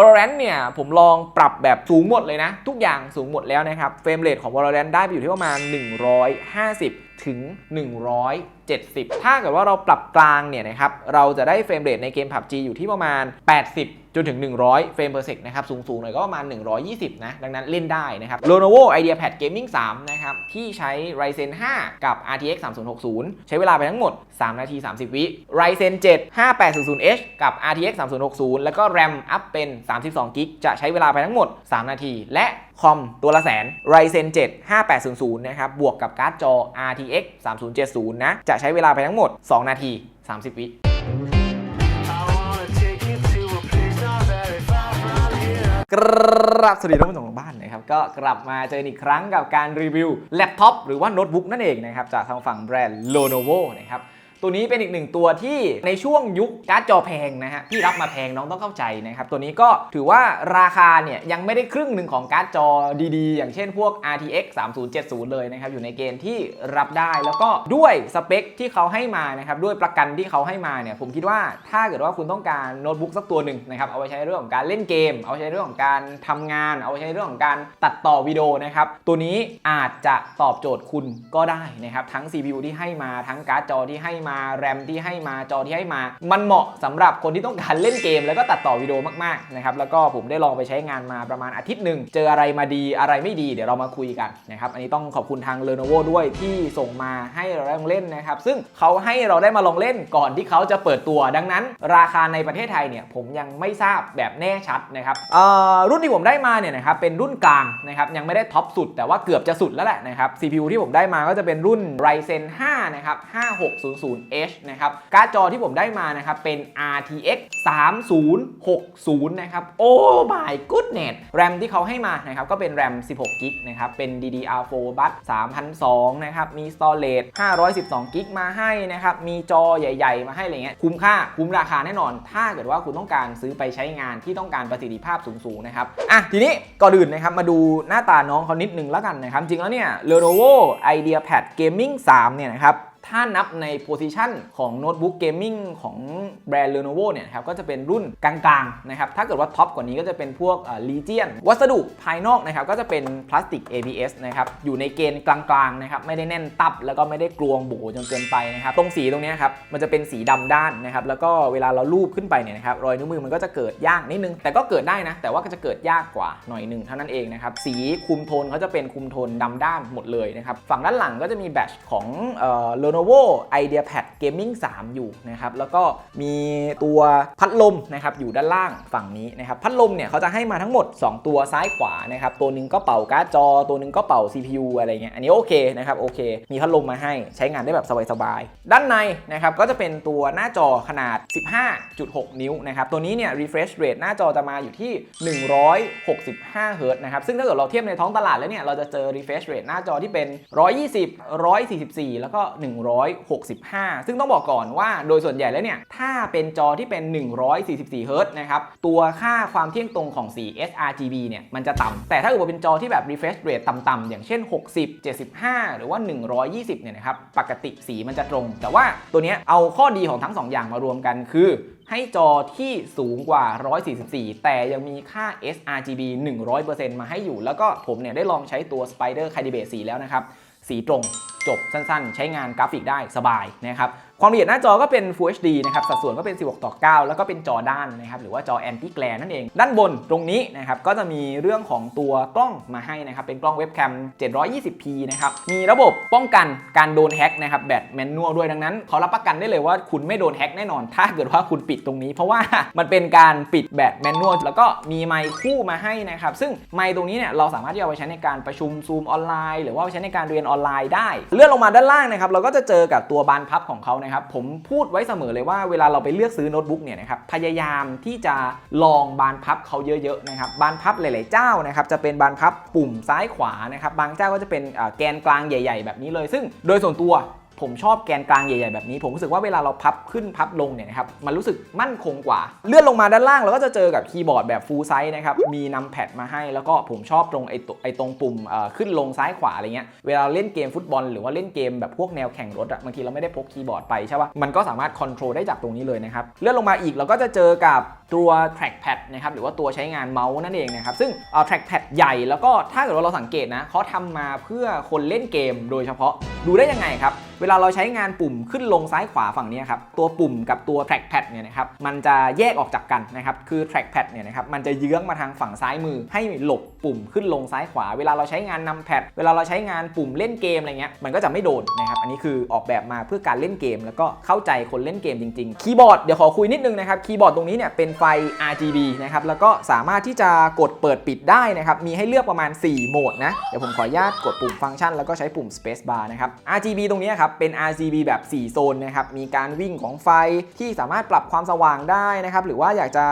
Valorant เนี่ยผมลองปรับแบบสูงหมดเลยนะ ทุกอย่างสูงหมดแล้วนะครับเฟรมเรทของ Valorant ได้ไปอยู่ที่ประมาณ 150 ถึง 170 ถ้าเกิดว่าเราปรับกลางเนี่ยนะครับเราจะได้เฟรมเรทในเกม PUBG อยู่ที่ประมาณ 80 จนถึง 100 เฟรม per sec นะครับสูงๆหน่อยก็ประมาณ 120 นะ ดังนั้นเล่นได้นะครับ Lenovo IdeaPad Gaming 3 นะครับ ที่ใช้ Ryzen 5 กับ RTX 3060 ใช้เวลาไปทั้งหมด 3 นาที 30 วิ Ryzen 7 5800H กับ RTX 3060 แล้วก็ RAM อัพเป็น 32 g b จะใช้เวลาไปทั้งหมด 3 นาที และ คอมตัวละแสน Ryzen 7 5800 นะครับ บวกกับการ์ดจอ RTX 3070 นะ จะใช้เวลาไปทั้งหมด 2 นาที 30 วิกราบสวัสดีท่านผู้ชมทางบ้านนะครับก็กลับมาเจออีกครั้งกับการรีวิวแล็ปท็อปหรือว่าโน้ตบุ๊กนั่นเองนะครับจากทางฝั่งแบรนด์ Lenovo นะครับ ตัวนี้เป็นอีกหนึ่งตัวที่ในช่วงยุคการ์ดจอแพงนะฮะที่รับมาแพงน้องต้องเข้าใจนะครับ ตัวนี้ก็ถือว่าราคาเนี่ยยังไม่ได้ครึ่งหนึ่งของการ์ดจอดีๆ อย่างเช่นพวก RTX 3070 เลยนะครับ อยู่ในเกณฑ์ที่รับได้แล้วก็ด้วยสเปคที่เขาให้มานะครับด้วยประกันที่เขาให้มาเนี่ยผมคิดว่าถ้าเกิดว่าคุณต้องการโน้ตบุ๊กสักตัวหนึ่งนะครับเอาไว้ใช้เรื่องของการเล่นเกม เอาไว้ใช้เรื่องของการทำงาน เอาไว้ใช้เรื่องของการตัดต่อวิดีโอนะครับตัวนี้อาจจะตอบโจทย์คุณก็ได้นะครับทั้ง CPU ที่ให้มาทั้งการ์ดจอที่ให้มาแรมที่ให้มาจอที่ให้มา มันเหมาะสำหรับคนที่ต้องการเล่นเกม แล้วก็ตัดต่อวิดีโอมากๆนะครับแล้วก็ผมได้ลองไปใช้งานมาประมาณอาทิตย์หนึ่งเจออะไรมาดีอะไรไม่ดีเดี๋ยวเรามาคุยกันนะครับอันนี้ต้องขอบคุณทาง Lenovo ด้วยที่ส่งมาให้เราได้ลองเล่นนะครับซึ่งเขาให้เราได้มาลองเล่นก่อนที่เขาจะเปิดตัวดังนั้น ราคาในประเทศไทยเนี่ยผมยังไม่ทราบแบบแน่ชัดนะครับรุ่นที่ผมได้มาเนี่ยนะครับเป็นรุ่นกลางนะครับยังไม่ได้ท็อปสุด แต่ว่าเกือบจะสุดแล้วแหละนะครับ CPU ที่ผมได้มาก็จะเป็นรุ่น Ryzen 5 นะครับ 5600H นะครับการ์ดจอที่ผมได้มานะครับเป็น RTX 3060 นะครับ โอ้ my goodness แรมที่เขาให้มานะครับก็เป็นแรม 16 g b นะครับเป็น DDR4 บัส3002นะครับมี storage 512 g b มาให้นะครับมีจอใหญ่ ๆ มาให้อะไรเงี้ยคุ้มค่าคุ้มราคาแน่นอน ถ้าเกิดว่าคุณต้องการซื้อไปใช้งานที่ต้องการประสิทธิภาพสูงๆนะครับอะทีนี้ก่อนอื่นนะครับมาดูหน้าตาน้องเขานิดนึงแล้วกันนะครับจริงแล้วเนี่ย Lenovo IdeaPad Gaming 3เนี่ยนะครับ ถ้านับในโพซิชันของโน้ตบุ๊กเกมมิ่งของแบรนด์ Lenovo เนี่ยนะครับก็จะเป็นรุ่นกลางๆนะครับถ้าเกิดว่าท็อปกว่านี้ก็จะเป็นพวกลีเจียนวัสดุภายนอกนะครับก็จะเป็นพลาสติก ABS นะครับอยู่ในเกณฑ์กลางๆนะครับไม่ได้แน่นตับแล้วก็ไม่ได้กลวงโบจนเกินไปนะครับตรงสีตรงนี้ครับมันจะเป็นสีดำด้านนะครับแล้วก็เวลาเราลูบขึ้นไปเนี่ยนะครับรอยนิ้วมือมันก็จะเกิดยากนิดนึง แต่ก็เกิดได้นะแต่ว่าก็จะเกิดยากกว่าหน่อยหนึ่งเท่านั้นเองนะครับสีคุมโทนเขาจะเป็นคุมโทนดำด้านหมดเลยนะครับฝั่งด้านหลังก็จะมีแบตของเอ่อ Lenovo IdeaPad Gaming 3 อยู่นะครับแล้วก็มีตัวพัดลมนะครับอยู่ด้านล่างฝั่งนี้นะครับพัดลมเนี่ยเขาจะให้มาทั้งหมด 2 ตัวซ้ายขวานะครับตัวหนึงก็เป่าการ์ดจอ ตัวหนึงก็เป่า CPU อะไรเงี้ยอันนี้โอเคนะครับโอเค มีพัดลมมาให้ใช้งานได้แบบสบายๆด้านในนะครับก็จะเป็นตัวหน้าจอขนาด 15.6 นิ้วนะครับตัวนี้เนี่ย refresh rate หน้าจอจะมาอยู่ที่ 165เฮิรต์นะครับซึ่งถ้าเกิดเราเทียบในท้องตลาดแล้วเนี่ยเราจะเจอ refresh rate หน้าจอที่เป็น 120 144 แล้วก็165 ซึ่งต้องบอกก่อนว่าโดยส่วนใหญ่แล้วเนี่ย ถ้าเป็นจอที่เป็น 144เฮิรต์นะครับ ตัวค่าความเที่ยงตรงของสี sRGB เนี่ย มันจะต่ำ แต่ถ้าเกิดว่าเป็นจอที่แบบ refresh rate ต่ำๆ อย่างเช่น 60 75 หรือว่า 120 เนี่ยนะครับ ปกติสีมันจะตรง แต่ว่าตัวนี้เอาข้อดีของทั้ง 2 อย่างมารวมกันคือให้จอที่สูงกว่า 144 แต่ยังมีค่า sRGB 100%มาให้อยู่ แล้วก็ผมเนี่ยได้ลองใช้ตัว Spider k a d i b a t e สีแล้วนะครับ สีตรงจบสั้นๆ ใช้งานกราฟิกได้สบายนะครับ ความละเอียดหน้าจอก็เป็น Full HD นะครับ สัดส่วนก็เป็น 16 ต่อ 9 แล้วก็เป็นจอด้านนะครับ หรือว่าจอ Anti Glare นั่นเอง ด้านบนตรงนี้นะครับ ก็จะมีเรื่องของตัวกล้องมาให้นะครับ เป็นกล้องเว็บแคม 720p นะครับ มีระบบป้องกันการโดนแฮ็กนะครับ แบบแมนนวลด้วย ดังนั้นเขารับประกันได้เลยว่าคุณไม่โดนแฮ็กแน่นอน ถ้าเกิดว่าคุณปิดตรงนี้ เพราะว่ามันเป็นการปิดแบบแมนนวล แล้วก็มีไมค์คู่มาให้นะครับ ซึ่งไมค์ตรงนี้เนี่ยเราสามารถที่จะเอาไปใช้ในการประชุมซูมออนไลน์ หรือว่าเอาไปใช้ในการเรียนออนไลน์ได้ เลื่อนลงมาด้านล่างนะครับ เราก็จะเจอกับตัวบานพับของเขานะครับผมพูดไว้เสมอเลยว่าเวลาเราไปเลือกซื้อโน้ตบุ๊กเนี่ยนะครับพยายามที่จะลองบานพับเขาเยอะๆนะครับบานพับหลาย ๆ เจ้านะครับจะเป็นบานพับปุ่มซ้ายขวานะครับบางเจ้าก็จะเป็นแกนกลางใหญ่ ๆ แบบนี้เลย ซึ่งโดยส่วนตัว ผมชอบแกนกลางใหญ่ๆแบบนี้ ผมรู้สึกว่าเวลาเราพับขึ้นพับลงเนี่ยนะครับมันรู้สึกมั่นคงกว่า เลื่อนลงมาด้านล่างเราก็จะเจอกับคีย์บอร์ดแบบฟูลไซส์นะครับมีนำแพดมาให้แล้วก็ผมชอบตรงไอ้ตไอ้ตรงปุ่มขึ้นลงซ้ายขวาอะไรเงี้ยเวลาเล่นเกมฟุตบอลหรือว่าเล่นเกมแบบพวกแนวแข่งรถอะบางทีเราไม่ได้พกคีย์บอร์ดไปใช่ปะมันก็สามารถคอนโทรลได้จากตรงนี้เลยนะครับเลื่อนลงมาอีกเราก็จะเจอกับตัว trackpad นะครับหรือว่าตัวใช้งานเมาส์นั่นเองนะครับซึ่ง trackpad ใหญ่แล้วก็ถ้าเกิดว่าเราสังเกตนะเขาทำมาเพื่อคนเล่นเกมโดยเฉพาะดูได้ยังไงครับ เวลาเราใช้งานปุ่มขึ้นลงซ้ายขวาฝั่งนี้ครับ ตัวปุ่มกับตัว trackpad เนี่ยนะครับ มันจะแยกออกจากกันนะครับ คือ trackpad เนี่ยนะครับ มันจะเยื้องมาทางฝั่งซ้ายมือ ให้หลบปุ่มขึ้นลงซ้ายขวา เวลาเราใช้งานนำแพด เวลาเราใช้งานปุ่มเล่นเกมอะไรเงี้ย มันก็จะไม่โดนนะครับ อันนี้คือออกแบบมาเพื่อการเล่นเกม แล้วก็เข้าใจคนเล่นเกมจริงๆ คีย์บอร์ดเดี๋ยวขอคุยนิดนึงนะครับ คีย์บอร์ดตรงนี้เนี่ยเป็นไฟ RGB นะครับ แล้วก็สามารถที่จะกดเปิดปิดได้นะครับ มีให้เลือกประมาณ 4 โหมดนะ เดี๋ยวผมขออนุญาตกดปุ่มฟังก์ชันแล้วก็ใช้ปุ่ม Space Bar นะครับ RGB ตรงนี้ครับเป็น RGB แบบ 4 โซนนะครับมีการวิ่งของไฟที่สามารถปรับความสว่างได้นะครับหรือว่าอยากจะ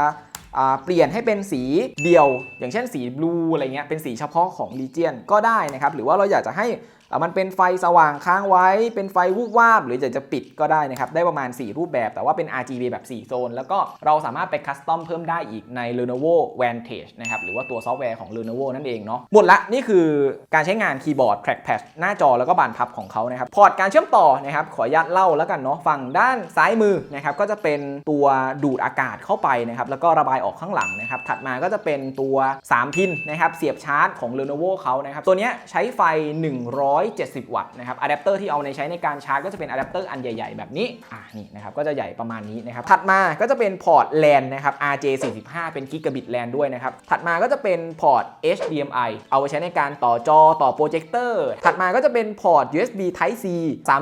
เปลี่ยนให้เป็นสีเดียว อย่างเช่นสีบลูอะไรเงี้ยเป็นสีเฉพาะของ Legion ก็ได้นะครับหรือว่าเราอยากจะให้ มันเป็นไฟสว่างค้างไว้ เป็นไฟวูบวาบ หรืออยากจะปิดก็ได้นะครับ ได้ประมาณ 4 รูปแบบ แต่ว่าเป็น RGB แบบ 4 โซน แล้วก็เราสามารถไปคัสตอมเพิ่มได้อีกใน Lenovo Vantage นะครับ หรือว่าตัวซอฟต์แวร์ของ Lenovo นั่นเองเนาะ หมดละ นี่คือการใช้งานคีย์บอร์ด trackpad หน้าจอแล้วก็บานพับของเขานะครับ พอร์ตการเชื่อมต่อนะครับ ขออนุญาตเล่าแล้วกันเนาะ ฝั่งด้านซ้ายมือนะครับ ก็จะเป็นตัวดูดอากาศเข้าไปนะครับ แล้วก็ระบายออกข้างหลังนะครับ ถัดมาก็จะเป็นตัว 3 พินนะครับ เสียบชาร์จของ Lenovo เขานะครับ ตัวเนี้ยใช้ไฟ170 วัตต์นะครับอะแดปเตอร์ที่เอาในใช้ในการชาร์จก็จะเป็นอะแดปเตอร์อันใหญ่ ๆ แบบนี้อ่านี่นะครับก็จะใหญ่ประมาณนี้นะครับถัดมาก็จะเป็นพอร์ตแลนนะครับ RJ45 เป็นกิกะบิตแลนด้วยนะครับถัดมาก็จะเป็นพอร์ต HDMI เอาไว้ใช้ในการต่อจอต่อโปรเจคเตอร์ถัดมาก็จะเป็นพอร์ต USB Type C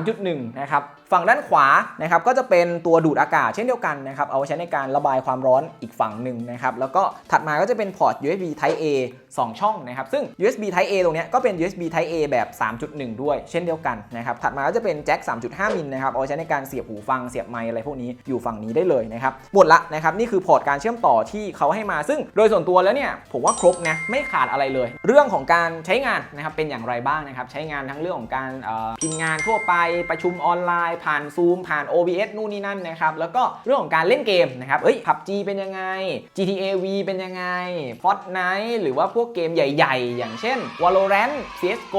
3.1 นะครับ ฝั่งด้านขวานะครับก็จะเป็นตัวดูดอากาศเช่นเดียวกันนะครับเอาไว้ใช้ในการระบายความร้อนอีกฝั่งหนึ่งนะครับแล้วก็ถัดมาก็จะเป็นพอร์ต USB Type A 2 ช่องนะครับซึ่ง USB Type A ตรงนี้ก็เป็น USB Type A แบบ 3.1 ด้วย เช่นเดียวกันนะครับถัดมาก็จะเป็นแจ็ค 3.5 มิลนะครับเอาไว้ใช้ในการเสียบหูฟังเสียบไมค์อะไรพวกนี้อยู่ฝั่งนี้ได้เลยนะครับหมดละนะครับนี่คือพอร์ตการเชื่อมต่อที่เขาให้มาซึ่งโดยส่วนตัวแล้วเนี่ยผมว่าครบนะไม่ขาดอะไรเลย เรื่องของการใช้งานนะครับเป็นอย่างไรบ้างนะครับใช้งานทั้งเรื่องของการพิมพ์งานทั่วไปประชุมออนไลน์ผ่าน Zoom ผ่าน OBS นู่นนี่นั่นนะครับ แล้วก็เรื่องของการเล่นเกมนะครับ เอ้ย PUBG เป็นยังไง GTA V เป็นยังไง Fortnite หรือว่าพวกเกมใหญ่ๆ อย่างเช่น Valorant CSGO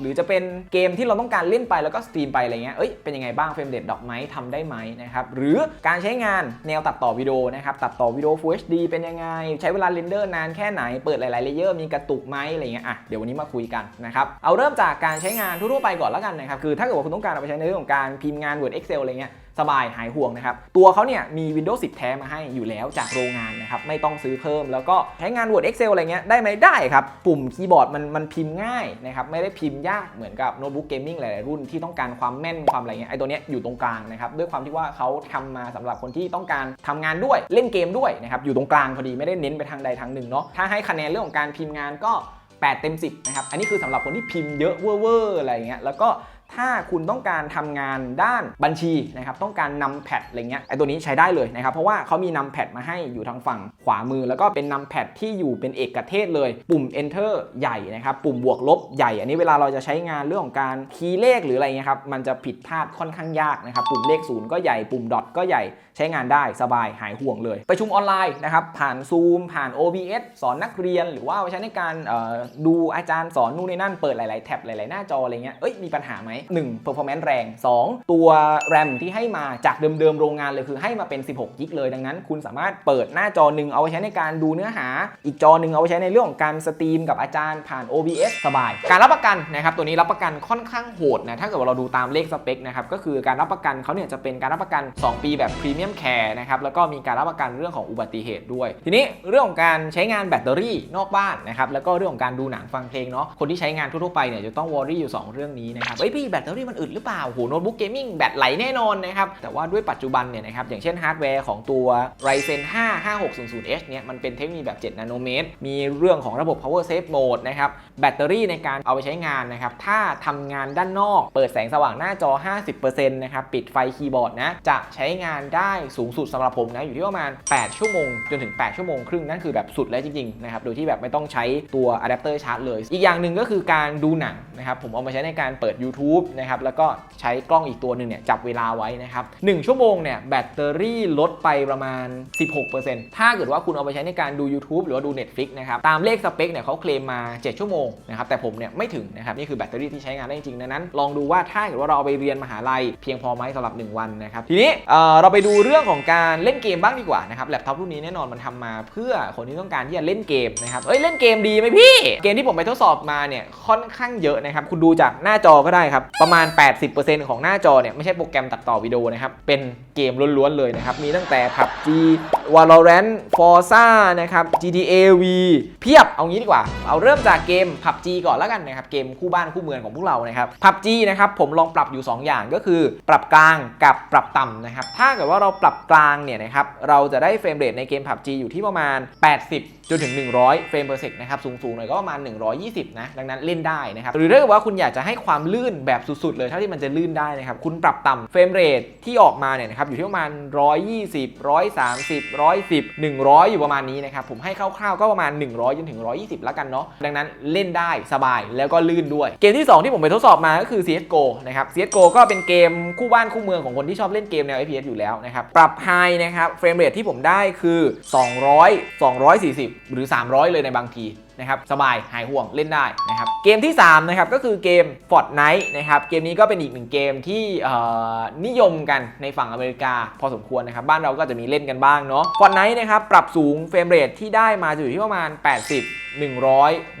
หรือจะเป็นเกมที่เราต้องการเล่นไปแล้วก็สตรีมไปอะไรเงี้ย เอ้ยเป็นยังไงบ้างเฟรมเรทดอกไหมทำได้ไหมนะครับ หรือการใช้งานแนวตัดต่อวิดีโอนะครับ ตัดต่อวิดีโอ Full HD เป็นยังไง ใช้เวลาเรนเดอร์นานแค่ไหน เปิดหลายๆเลเยอร์มีกระตุกไหมอะไรเงี้ย อะ เดี๋ยววันนี้มาคุยกันนะครับ เอาเริ่มจากการใช้งานทั่วๆไปก่อนแล้วกันนะครับ คือถ้าเกิดว่าคุณต้องการเอาไปใช้ในเรื่องของการพิมงาน Word Excel อะไรเงี้ยสบายหายห่วงนะครับ ตัวเขาเนี่ยมี Windows 10 แท้มาให้อยู่แล้วจากโรงงานนะครับ ไม่ต้องซื้อเพิ่มแล้วก็ใช้งาน Word Excel อะไรเงี้ยได้ไหมได้ครับ ปุ่มคีย์บอร์ดมันมันพิมพ์ง่ายนะครับ ไม่ได้พิมพ์ยากเหมือนกับโน้ตบุ๊กเกมมิ่งหลาย ๆ รุ่นที่ต้องการความแม่นความอะไรเงี้ยไอตัวเนี้ยอยู่ตรงกลางนะครับด้วยความที่ว่าเขาทำมาสำหรับคนที่ต้องการทำงานด้วยเล่นเกมด้วยนะครับอยู่ตรงกลางพอดีไม่ได้เน้นไปทางใดทางหนึ่งเนาะถ้าให้คะแนนเรื่องของการพิมพ์งานก็8เต็ม 10 นะครับ อันนี้คือสำหรับคนที่พิมพ์เยอะเวอร์ๆอะไรเงี้ย แล้วก็ ถ้าคุณต้องการทำงานด้านบัญชีนะครับต้องการนำแพดอะไรเงี้ยไอตัวนี้ใช้ได้เลยนะครับเพราะว่าเขามีนำแพดมาให้อยู่ทางฝั่งขวามือ แล้วก็เป็นนำแพดที่อยู่เป็นเอกเทศเลย ปุ่ม enter ใหญ่นะครับปุ่มบวกลบใหญ่ อันนี้เวลาเราจะใช้งานเรื่องของการคีย์เลขหรืออะไรเงี้ยครับมันจะผิดพลาดค่อนข้างยากนะครับปุ่มเลขศูนย์ก็ใหญ่ปุ่มดอทก็ใหญ่ใช้งานได้สบายหายห่วงเลย ประชุมออนไลน์นะครับผ่าน Zoom ผ่าน OBS สอนนักเรียน หรือว่าใช้ในการดูอาจารย์สอนนู่นนี่นั่นเปิดหลาย ๆ แท็บหลาย ๆ หน้าจออะไรเงี้ยเอ้ยมีปัญหาไหม1 performance แรง 2 ตัว RAM ที่ให้มาจากเดิมๆโรงงานเลยคือให้มาเป็น 16 กิกเลยดังนั้น คุณสามารถเปิดหน้าจอหนึ่งเอาไว้ใช้ในการดูเนื้อหา อีกจอหนึ่งเอาไว้ใช้ในเรื่องของการสตรีมกับอาจารย์ผ่าน OBS สบาย การรับประกันนะครับตัวนี้รับประกันค่อนข้างโหดนะถ้าเกิดว่าเราดูตามเลขสเปคนะครับก็คือการรับประกันเขาเนี่ยจะเป็นการรับประกัน 2 ปีแบบพรีเมียมแคร์นะครับแล้วก็มีการรับประกันเรื่องของอุบัติเหตุด้วย ทีนี้เรื่องของการใช้งานแบตเตอรี่นอกบ้านนะครับแล้วก็เรื่องของการดูหนังฟังเพลงเนาะคนที่ใช้งานทั่วๆไปเนี่ยจะต้องวอรี่อยู่ 2 เรื่องนี้นะครับเอ้ยพี่แบตเตอรี่มันอึดหรือเปล่าโหโน้ตบุ๊กเกมมิ่งแบตไหลแน่นอนนะครับ แต่ว่าด้วยปัจจุบันเนี่ยนะครับ อย่างเช่นฮาร์ดแวร์ของตัว Ryzen 5 5600H เนี่ย มันเป็นเทคโนโลยีแบบ 7 นาโนเมตร มีเรื่องของระบบ power save mode นะครับ แบตเตอรี่ในการเอาไปใช้งานนะครับ ถ้าทำงานด้านนอก เปิดแสงสว่างหน้าจอ 50%นะครับ ปิดไฟคีย์บอร์ดนะ จะใช้งานได้สูงสุดสำหรับผมนะ อยู่ที่ประมาณ 8 ชั่วโมง จนถึง 8 ชั่วโมงครึ่ง นั่นคือแบบสุดแล้วจริงๆนะครับ โดยที่แบบไม่ต้องใช้ตัวอะแดปเตอร์ชาร์จเลย อีกอย่างหนึ่งก็คือการดูหนังนะครับ ผมเอามาใช้ในการเปิด YouTube YouTube นะครับ แล้วก็ใช้กล้องอีกตัวหนึ่งเนี่ยจับเวลาไว้นะครับ1ชั่วโมงเนี่ยแบตเตอรี่ลดไปประมาณ 16%ถ้าเกิดว่าคุณเอาไปใช้ในการดู YouTube หรือว่าดู Netflix นะครับตามเลขสเปคเนี่ยเขาเคลมมา 7 ชั่วโมงนะครับแต่ผมเนี่ยไม่ถึงนะครับนี่คือแบตเตอรี่ที่ใช้งานได้จริงดังนั้น ลองดูว่าถ้าเกิดว่าเราเอาไปเรียนมหาลัยเพียงพอไหมสำหรับ 1 วันนะครับทีนี้เออเราไปดูเรื่องของการเล่นเกมบ้างดีกว่านะครับแล็ปท็อปรุ่นนี้แน่นอนมันทำมาเพื่อคนที่ต้องการที่จะเล่นเกมนะครับเอ้ยเล่นเกมดีไหมพี่ เกมที่ผมไปทดสอบมาเนี่ยค่อนข้างเยอะนะครับคุณดูจากหน้าจอก็ได้ครับประมาณ 80%ของหน้าจอเนี่ยไม่ใช่โปรแกรมตัดต่อวิดีโอนะครับเป็นเกมล้วนๆเลยนะครับมีตั้งแต่ PUBG Valorant Forza นะครับ GTA V เพียบเอางี้ดีกว่า เอาเริ่มจากเกม PUBG ก่อนแล้วกันนะครับเกมคู่บ้านคู่เมืองของพวกเรานะครับ PUBG นะครับผมลองปรับอยู่ 2 อย่างก็คือ ปรับกลางกับปรับต่ำนะครับถ้าเกิดว่าเราปรับกลางเนี่ยนะครับเราจะได้เฟรมเรทในเกม PUBG อยู่ที่ประมาณ 80 จนถึง 100 เฟรม per sec นะครับ สูงๆหน่อยก็ประมาณ 120 นะ ดังนั้นเล่นได้นะครับ หรือถ้าเกิดว่าคุณอยากจะให้ความลื่นแบบสุดๆ เลยเท่าที่มันจะลื่นได้นะครับ คุณปรับต่ำเฟรมเรทที่ออกมาเนี่ยนะครับ อยู่ที่ประมาณ 120 130 110 100 อยู่ประมาณนี้นะครับ ผมให้คร่าวๆ ก็ประมาณ 100 จนถึง 120 แล้วกันเนาะ ดังนั้นเล่นได้สบายแล้วก็ลื่นด้วย เกมที่ 2 ที่ผมไปทดสอบมาก็คือ CSGO นะครับ CSGO ก็เป็นเกมคู่บ้านคู่เมืองของคนที่ชอบเล่นเกมแนว FPS อยู่แล้วนะครับ ปรับ High นะครับ เฟรมเรทที่ผมได้คือ 200 240หรือ 300 เลยในบางที นะครับสบายหายห่วงเล่นได้นะครับเกมที่3นะครับก็คือเกม Fortnite นะครับเกมนี้ก็เป็นอีกหนึ่งเกมที่นิยมกันในฝั่งอเมริกาพอสมควรนะครับบ้านเราก็จะมีเล่นกันบ้างเนาะ Fortnite นะครับปรับสูงเฟรมเรทที่ได้มาจะอยู่ที่ประมาณ 80 100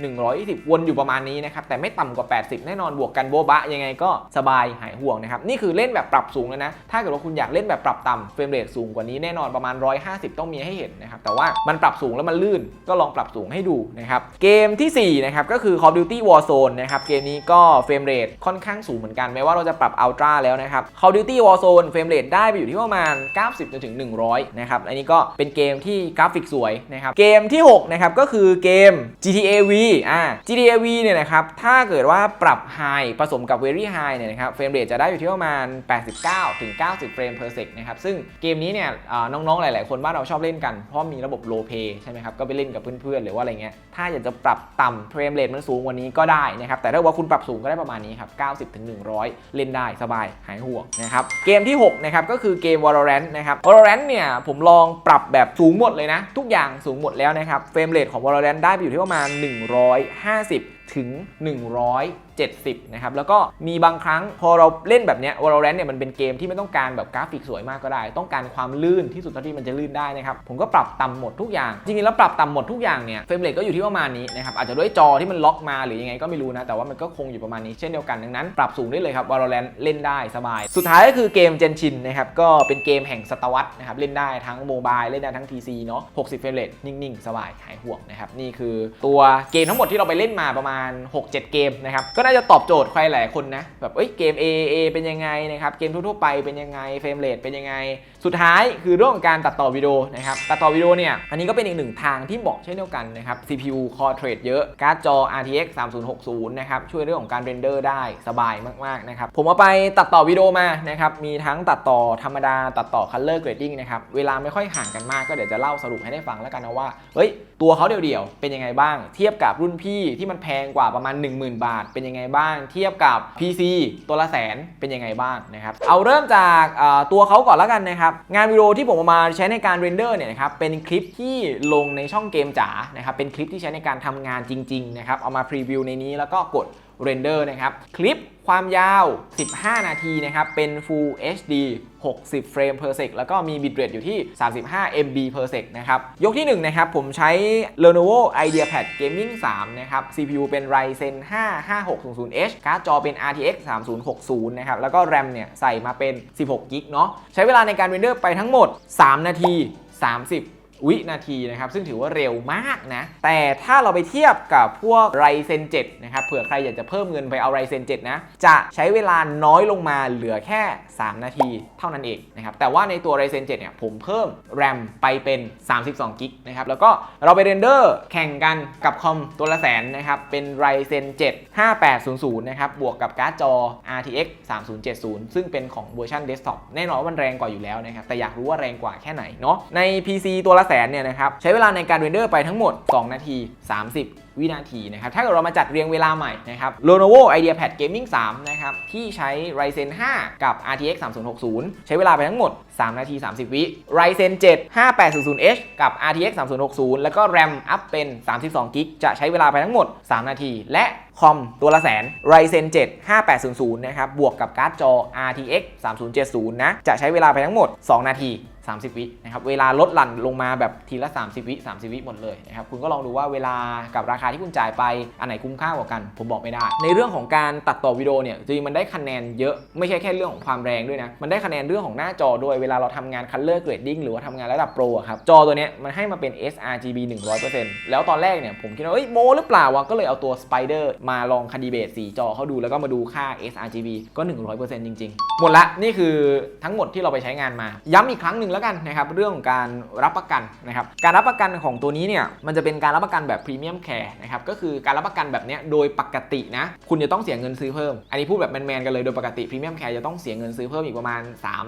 120 วนอยู่ประมาณนี้นะครับ แต่ไม่ต่ำกว่า 80 แน่นอนบวกกันโบบะ ยังไงก็สบายหายห่วงนะครับ นี่คือเล่นแบบปรับสูงแล้วนะ ถ้าเกิดว่าคุณอยากเล่นแบบปรับต่ำเฟรมเรทสูงกว่านี้แน่นอนประมาณ 150 ต้องมีให้เห็นนะครับ แต่ว่ามันปรับสูงแล้วมันลื่นก็ลองปรับสูงให้ดูนะครับเกมทีสี่4นะครับก็คือ Call of Duty Warzone นะครับเกมนี้ก็เฟรมเรทค่อนข้างสูงเหมือนกันแม้ว่าเราจะปรับ Ultra แล้วนะครับ Call of Duty Warzone เฟรมเรทได้ไปอยู่ที่ประมาณ 90จนถึง100นะครับอันนี้ก็เป็นเกมที่กราฟิกสวยนะครับเกมที่6นะครับก็คือเกม GTA V อ่า GTA V เนี่ยนะครับถ้าเกิดว่าปรับ High ผสมกับ Very High เนี่ยนะครับเฟรมเรทจะได้อยู่ที่ประมาณ 89ถึง90เฟรม per sec นะครับซึ่งเกมนี้เนี่ยน้องๆหลาย ๆ คนบ้านเราชอบเล่นกันเพราะมีระบบ low pay ใช่ไหมครับก็ไปเล่นกับเพื่อนๆหรือว่าอะไรเงี้ยถ้าอยากจะปรับต่ำเฟรมเรทมันสูงกว่านี้ก็ได้นะครับ แต่ถ้าว่าคุณปรับสูงก็ได้ประมาณนี้ครับ 90 ถึง 100 เล่นได้สบายหายห่วงนะครับ เกมที่ 6 นะครับ ก็คือเกม Valorant นะครับ Valorant เนี่ย ผมลองปรับแบบสูงหมดเลยนะ ทุกอย่างสูงหมดแล้วนะครับ เฟรมเรทของ Valorant ได้ไปอยู่ที่ประมาณ 150 ถึง 70 นะครับ แล้วก็มีบางครั้งพอเราเล่นแบบเนี้ย Valorant เนี่ยมันเป็นเกมที่ไม่ต้องการแบบกราฟิกสวยมากก็ได้ ต้องการความลื่นที่สุดเท่าที่มันจะลื่นได้นะครับ ผมก็ปรับต่ำหมดทุกอย่าง จริงๆแล้วปรับต่ำหมดทุกอย่างเนี่ยเฟรมเรทก็อยู่ที่ประมาณนี้นะครับ อาจจะด้วยจอที่มันล็อกมาหรือยังไงก็ไม่รู้นะ แต่ว่ามันก็คงอยู่ประมาณนี้เช่นเดียวกัน ดังนั้นปรับสูงได้เลยครับ Valorant เล่นได้สบาย สุดท้ายก็คือเกม Genshin นะครับ ก็เป็นเกมแห่งศตวรรษนะครับ เล่นได้ทั้งโมบายเล่นได้ทั้ง PC เนาะ60เฟรมเรทนิ่งๆ สบายหายห่วงนะครับนี่คือตัวเกมทั้งหมดที่เราไปเล่นมาประมาณ 6-7 เกมนะครับก็น่าจะตอบโจทย์ใครหลายคนนะแบบเอ้ยเกม A A เป็นยังไงนะครับเกมทั่วๆไปเป็นยังไงเฟรมเรทเป็นยังไง สุดท้ายคือเรื่องของการตัดต่อวิดีโอนะครับตัดต่อวิดีโอเนี่ยอันนี้ก็เป็นอีกหนึ่งทางที่เหมาะเช่นเดียวกันนะครับ CPU Core Trade เยอะการ์ดจอ RTX 3060นะครับช่วยเรื่องของการเรนเดอร์ได้สบายมากๆนะครับผมเอาไปตัดต่อวิดีโอมานะครับมีทั้งตัดต่อธรรมดาตัดต่อ Color Grading นะครับเวลาไม่ค่อยห่างกันมากก็เดี๋ยวจะเล่าสรุปให้ได้ฟังแล้วกันนะว่าเฮ้ยตัวเขาเดี่ยวๆเป็นยังไงบ้าง เทียบกับรุ่นพี่ที่มันแพงกว่าประมาณ 10,000 บาทเป็นยังไงบ้าง เทียบกับ PC ตัวละแสนเป็นยังไงบ้างนะครับ เอาเริ่มจากตัวเขาก่อนแล้วกันนะครับ งานวิดีโอที่ผมเอามาใช้ในการเรนเดอร์เนี่ยนะครับ เป็นคลิปที่ลงในช่องเกมจ๋านะครับ เป็นคลิปที่ใช้ในการทำงานจริงๆนะครับ เอามาพรีวิวในนี้แล้วก็กด เรนเดอร์นะครับคลิปความยาว 15 นาทีนะครับเป็น Full HD 60 เฟรม per sec แล้วก็มี bitrate อยู่ที่ 35 MB per sec นะครับ ยกที่1นะครับผมใช้ Lenovo IdeaPad Gaming 3 นะครับ CPU เป็น Ryzen 5 5600H การ์ดจอเป็น RTX 3060 นะครับ แล้วก็ RAM เนี่ยใส่มาเป็น 16 g b เนาะใช้เวลาในการเรนเดอร์ไปทั้งหมด 3 นาที 30 วินาทีนะครับ ซึ่งถือว่าเร็วมากนะ แต่ถ้าเราไปเทียบกับพวก Ryzen 7นะครับ เผื่อใครอยากจะเพิ่มเงินไปเอา Ryzen 7นะ จะใช้เวลาน้อยลงมาเหลือแค่ 3 นาทีเท่านั้นเองนะครับ แต่ว่าในตัว Ryzen 7เนี่ยผมเพิ่ม RAM ไปเป็น 32กิกนะครับ แล้วก็เราไปเรนเดอร์แข่งกันกับคอมตัวละแสนนะครับ เป็น Ryzen 7 5800 นะครับ บวกกับการ์ดจอ RTX 3070 ซึ่งเป็นของเวอร์ชันเดสก์ท็อปแน่นอนว่ามันแรงกว่าอยู่แล้วนะครับ แต่อยากรู้ว่าแรงกว่าแค่ไหนเนาะ ใน PC ตัวละแสนเนี่ยนะครับใช้เวลาในการเรนเดอร์ไปทั้งหมด 2 นาที 30 วินาทีนะครับถ้าเกิดเรามาจัดเรียงเวลาใหม่นะครับ Lenovo IdeaPad Gaming 3นะครับที่ใช้ Ryzen 5 กับ RTX 3060 ใช้เวลาไปทั้งหมด 3 นาที 30 วิ Ryzen 7 5800H กับ RTX 3060 แล้วก็ RAM อัพเป็น 32 g b จะใช้เวลาไปทั้งหมด 3 นาที และคอมตัวละแสน Ryzen 7 5800 นะครับ บวกกับการ์ดจอ RTX 3070 นะ จะใช้เวลาไปทั้งหมด 2 นาที 30 วินะครับเวลาลดหลั่นลงมาแบบทีละ 30 วิ 30 วิหมดเลยนะครับคุณก็ลองดูว่าเวลากับราคาที่คุณจ่ายไปอันไหนคุ้มค่ากว่ากัน ผมบอกไม่ได้ ในเรื่องของการตัดต่อวิดีโอเนี่ยจริงมันได้คะแนนเยอะไม่ใช่แค่เรื่องของความแรงด้วยนะ มันได้คะแนนเรื่องของหน้าจอด้วยเวลาเราทำงาน color grading หรือว่าทำงานระดับโปรครับจอตัวเนี้ยมันให้มาเป็น sRGB 100%แล้วตอนแรกเนี่ยผมคิดว่าเอ้ยโมหรือเปล่าวะก็เลยเอาตัว Spider มาลองคดีเบตสีจอเขาดูแล้วก็มาดูค่า sRGB ก็ 100%จริง ๆ หมดละนี่คือทั้งหมดที่เราไปใช้งานมา ย้ำอีกครั้งหนึ่งแล้วกันนะครับเรื่องของการรับประกันนะครับการรับประกันของตัวนี้เนี่ยมันจะเป็นการรับประกันแบบพรีเมียมแคร์นะครับก็คือการรับประกันแบบเนี้ยโดยปกตินะคุณจะต้องเสียเงินซื้อเพิ่ม อันนี้พูดแบบแมนๆกันเลยโดยปกติพรีเมียมแคร์จะต้องเสียเงินซื้อเพิ่มอีกประมาณ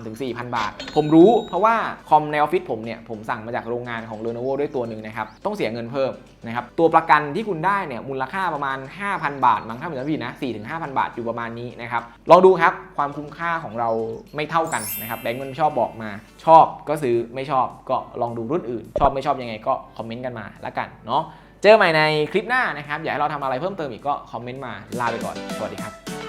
3-4,000 บาท ผมรู้เพราะว่าคอมในออฟฟิศผมเนี่ยผมสั่งมาจากโรงงานของ Lenovo ด้วยตัวหนึ่งนะครับต้องเสียเงินเพิ่มนะครับตัวประกันที่คุณได้เนี่ยมูลค่าประมาณ 5,000 บาทมั้งถ้าผมจำไม่ผิดนะ4-5,000 บาทอยู่ประมาณนี้นะครับลองดูครับความคุ้มค่าของเราไม่เท่ากันนะครับแบงค์มันชอบบอกมาชอบก็ซื้อไม่ชอบก็ลองดูรุ่นอื่น ชอบไม่ชอบยังไงก็คอมเมนต์กันมาละกันเนาะเจอใหม่ในคลิปหน้านะครับ อยากให้เราทำอะไรเพิ่มเติมอีกก็คอมเมนต์มาลาไปก่อน สวัสดีครับ